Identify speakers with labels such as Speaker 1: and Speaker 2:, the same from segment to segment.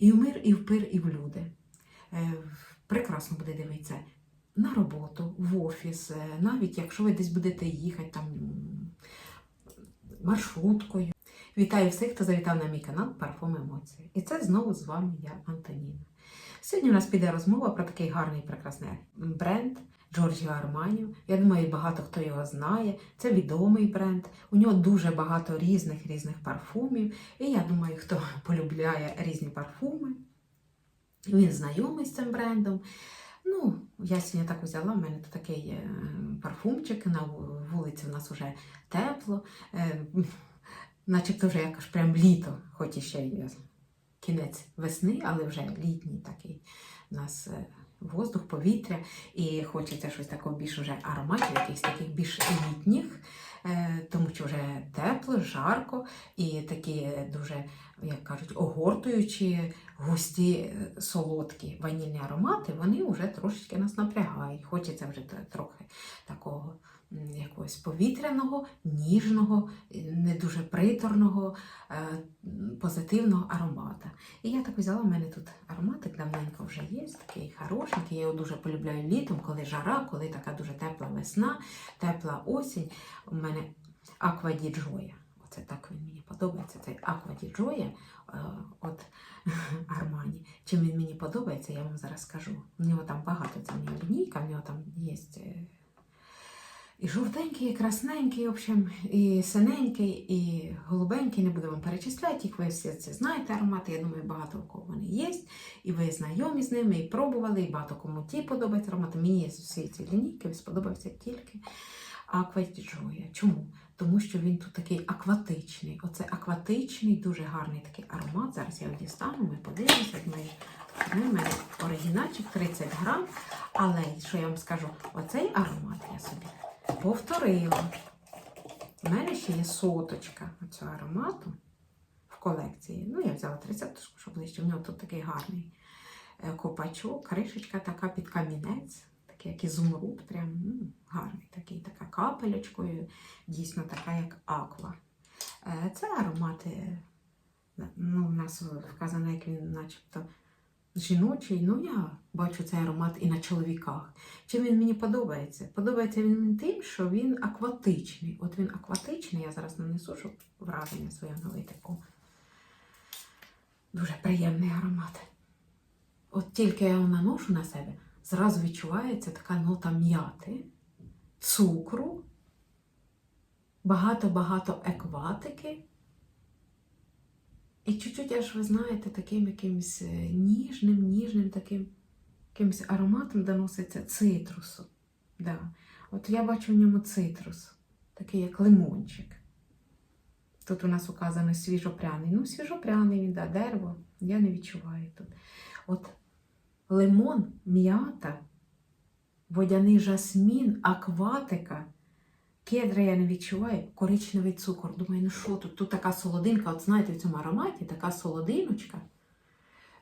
Speaker 1: І в мир, і в пир, і в люди. Е, Прекрасно буде дивитися на роботу, в офіс, е, навіть якщо ви десь будете їхати там маршруткою. Вітаю всіх, хто завітав на мій канал Парфум Емоції. І це знову з вами я, Антоніна. Сьогодні у нас піде розмова про такий гарний прекрасний бренд Giorgio Armani. Я думаю, багато хто його знає. Це відомий бренд. У нього дуже багато різних різних парфумів. І я думаю, хто полюбляє різні парфуми, він знайомий з цим брендом. Ну, я сьогодні так взяла, в мене тут такий е, парфумчик, на вулиці у нас вже тепло. Е, начебто вже якось прям літо, хоч і ще й кінець весни, але вже літній такий у нас е, воздух, повітря, і хочеться щось такого більш уже ароматів, якихось таких більш літніх, е, тому що вже тепло, жарко і такі дуже, як кажуть, огортуючі, густі, е, солодкі ванільні аромати, вони вже трошечки нас напрягають. Хочеться вже трохи такого якогось повітряного, ніжного, е, не дуже приторного, е, позитивного аромата. І я так взяла, в мене тут ароматик давненько вже є, такий хорошенький. Я його дуже полюбляю літом, коли жара, коли така дуже тепла весна, тепла осінь. У мене Аква Ді Оце так він мені подобається. Цей Аква Ді Джоя от Армані. Чим він мені подобається, я вам зараз скажу. У нього там багато, це в нього лінійка, в нього там є. І жовтенький, і красненький, в общем, і синенький, і голубенький, не буду вам перечисляти, їх ви всі це знаєте аромати. Я думаю, багато у кого вони є. І ви знайомі з ними, і пробували, і багато кому ті подобаються аромати. Мені всі ці лінійки сподобався тільки Акватіджоя. Чому? Тому що він тут такий акватичний. Оце акватичний, дуже гарний такий аромат. Зараз я його дістану, ми подивимося. Як ну, мене оригінальчик 30 грам. Але що я вам скажу, оцей аромат я собі повторила. У мене ще є соточка цього аромату в колекції. Ну, я взяла 30, щоб ближче. У нього тут такий гарний е, копачок, кришечка така під камінець, такий як ізумруд, прям ну, гарний такий, така капелечкою, дійсно така, як аква. Е, Це аромати, ну, у нас вказано, як він начебто жіночий. Ну, я бачу цей аромат і на чоловіках. Чим він мені подобається? Подобається він тим, що він акватичний. От він акватичний, я зараз нанесу, щоб враження своє налити. О. Дуже приємний аромат. От тільки я його наношу на себе, зразу відчувається така нота м'яти, цукру, багато-багато екватики. І чуть-чуть, аж ви знаєте, таким якимось е, ніжним, ніжним таким якимось ароматом доноситься цитрусу. Да. От я бачу в ньому цитрус, такий як лимончик. Тут у нас указано свіжопряний. Ну, свіжопряний він, да, дерево, я не відчуваю тут. От лимон, м'ята, водяний жасмін, акватика. Кедра я не відчуваю, коричневий цукор. Думаю, ну що тут? Тут така солодинка, от знаєте, в цьому ароматі така солодиночка,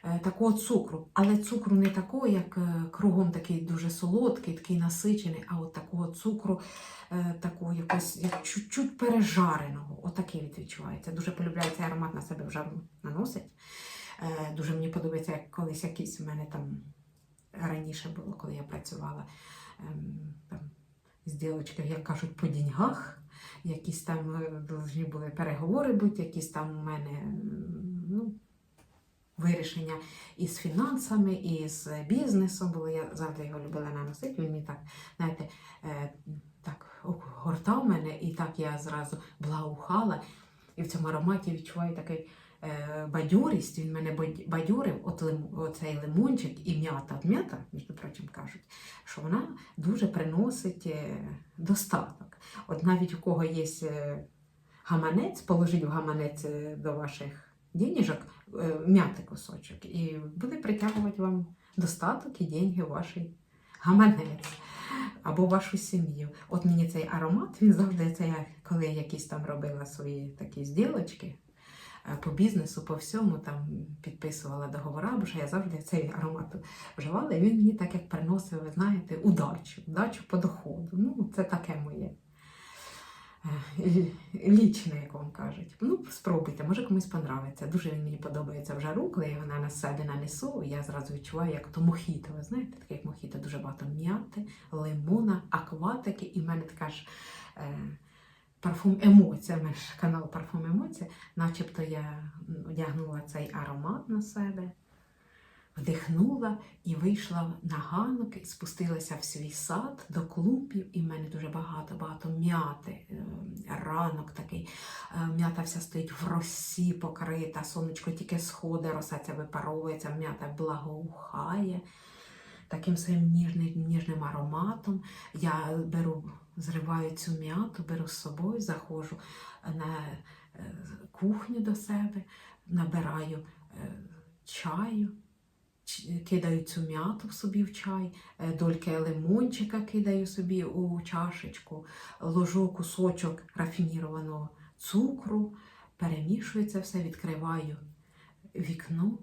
Speaker 1: е, такого цукру. Але цукру не такого, як е, кругом такий дуже солодкий, такий насичений, а от такого цукру, е, такого якось як чуть-чуть пережареного. Отакий від відчувається. Дуже полюбляю цей аромат на себе вже наносить. Дуже мені подобається, як колись якийсь у мене там раніше було, коли я працювала. ем, Там, з дівчаткою, як кажуть, по деньгах. Якісь там е, повинні були переговори бути, якісь там у мене ну, вирішення і з фінансами, і з бізнесом було. Я завжди його любила наносити. Він мені так, знаєте, е, так гортав мене, і так я зразу благоухала. І в цьому ароматі відчуваю такий бадьорість. Він мене бадь- бадьорив, от оцей лимончик і м'ята. М'ята, між прочим, кажуть, що вона дуже приносить е, достаток. От навіть у кого є е, гаманець, положіть в гаманець е, до ваших денежок е, м'яти кусочок, і буде притягувати вам достаток і деньги в вашій гаманець або вашу сім'ю. От мені цей аромат, він завжди це я, коли якісь там робила свої такі зділочки. Е, По бізнесу, по всьому там підписувала договори, бо що я завжди цей аромат вживала, і він мені так як приносив, ви знаєте, удачу, удачу по доходу. Ну, це таке моє. е, лічне, як вам кажуть. Ну, спробуйте, може комусь понравиться. Дуже він мені подобається в жару, коли я його на себе нанесу, я зразу відчуваю, як то мохіто. Ви знаєте, таке як мохіто, дуже багато м'яти, лимона, акватики, і в мене така ж. Е, Парфум емоція, мене ж канал Парфум Емоція, начебто я одягнула цей аромат на себе, вдихнула і вийшла на ганок, і спустилася в свій сад до клумбів, і в мене дуже багато-багато м'яти. е, Ранок такий. Е, М'ята вся стоїть в росі покрита, сонечко тільки сходить, роса ця випаровується, м'ята благоухає. Таким своїм ніжним, ніжним ароматом. Я беру, зриваю цю м'яту, беру з собою, заходжу на е, кухню до себе, набираю е, чаю, кидаю цю м'яту в собі в чай, е, дольки лимончика кидаю собі у чашечку, ложу кусочок рафінірованого цукру, перемішую це все, відкриваю вікно.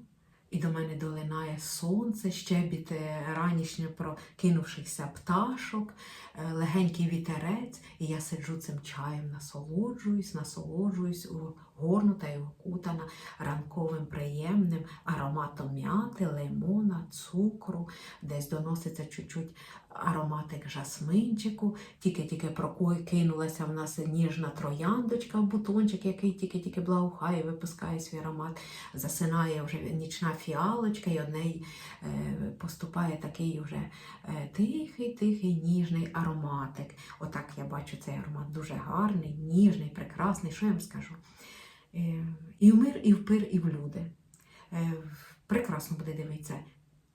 Speaker 1: І до мене долинає сонце, щебіт ранішнє прокинувшихся пташок, е, легенький вітерець, і я сиджу цим чаєм, насолоджуюсь, насолоджуюсь, горнута і окутана ранковим приємним ароматом м'яти, лимона, цукру, десь доноситься чуть-чуть ароматик жасминчику, тільки-тільки прокинулася в нас ніжна трояндочка, бутончик, який тільки-тільки благоухає, випускає свій аромат засинає вже нічна фіалочка, і од неї е, поступає такий вже е, тихий, тихий, ніжний ароматик. Отак я бачу цей аромат дуже гарний, ніжний, прекрасний. Що я вам скажу? Е, і в мир, і в пир, і в люди. Е, прекрасно буде дивитися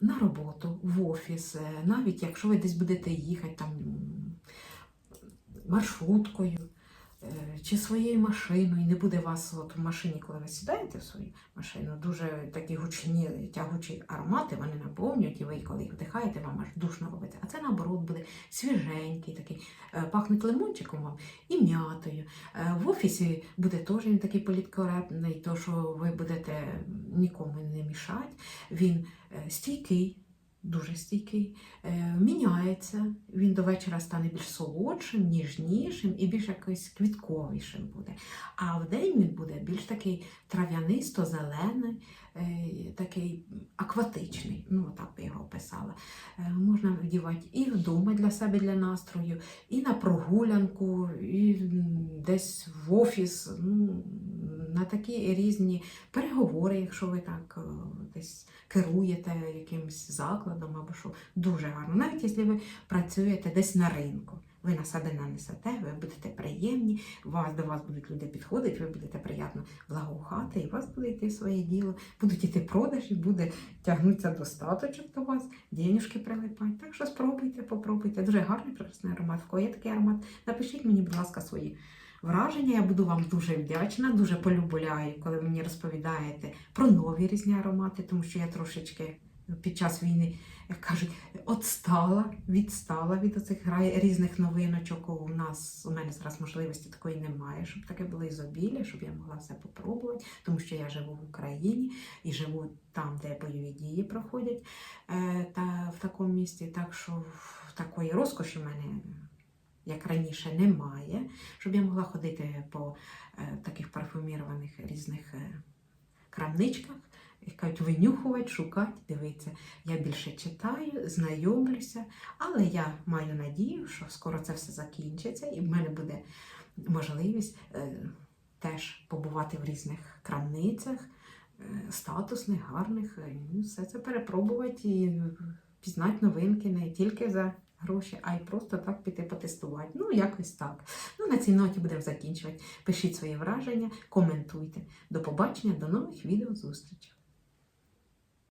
Speaker 1: на роботу, в офіс, е, навіть якщо ви десь будете їхати там маршруткою чи своєю машиною, не буде вас от в машині, коли ви сідаєте в свою машину, дуже такі гучні тягучі аромати, вони наповнюють, і ви коли їх вдихаєте, вам аж душно робиться. А це наоборот буде свіженький, такий, е, пахнуть лимончиком вам і м'ятою. Е, В офісі буде теж він такий політкоректний, то що ви будете нікому не мішати. Він е, стійкий. Дуже стійкий, е, міняється. Він до вечора стане більш солодшим, ніжнішим і більш якось квітковішим буде. А вдень він буде більш такий трав'янисто-зелений, е, такий акватичний. Ну, так би його описала. Е, Можна вдівати і вдома для себе, для настрою, і на прогулянку, і десь в офіс. Ну, на такі різні переговори, якщо ви так десь керуєте якимось закладом або що, дуже гарно. Навіть якщо ви працюєте десь на ринку. Ви на себе нанесете, ви будете приємні, вас, до вас будуть люди підходити, ви будете приємно благоухати, і у вас буде йти своє діло, будуть йти продажі, буде тягнутися достаточок до вас, денюжки прилипають. Так що спробуйте, попробуйте. Дуже гарний прекрасний аромат. В кого є такий аромат? Напишіть мені, будь ласка, свої враження. Я буду вам дуже вдячна, дуже полюбляю, коли мені розповідаєте про нові різні аромати, тому що я трошечки під час війни, як кажуть, отстала, відстала від оцих різних новиночок. У нас у мене зараз можливості такої немає, щоб таке було ізобілля, щоб я могла все попробувати, тому що я живу в Україні і живу там, де бойові дії проходять е, та в такому місті. Так що такої розкоші в мене. Як раніше немає, щоб я могла ходити по е, таких парфумірованих різних е, крамничках, кажуть, винюхувати, шукати, дивитися. Я більше читаю, знайомлюся, але я маю надію, що скоро це все закінчиться, і в мене буде можливість е, теж побувати в різних крамницях, статусних, гарних, все це перепробувати і пізнати новинки не тільки за гроші, а й просто так піти потестувати. Ну, якось так. Ну, на цій ноті будемо закінчувати. Пишіть свої враження, коментуйте. До побачення, до нових відео зустрічей.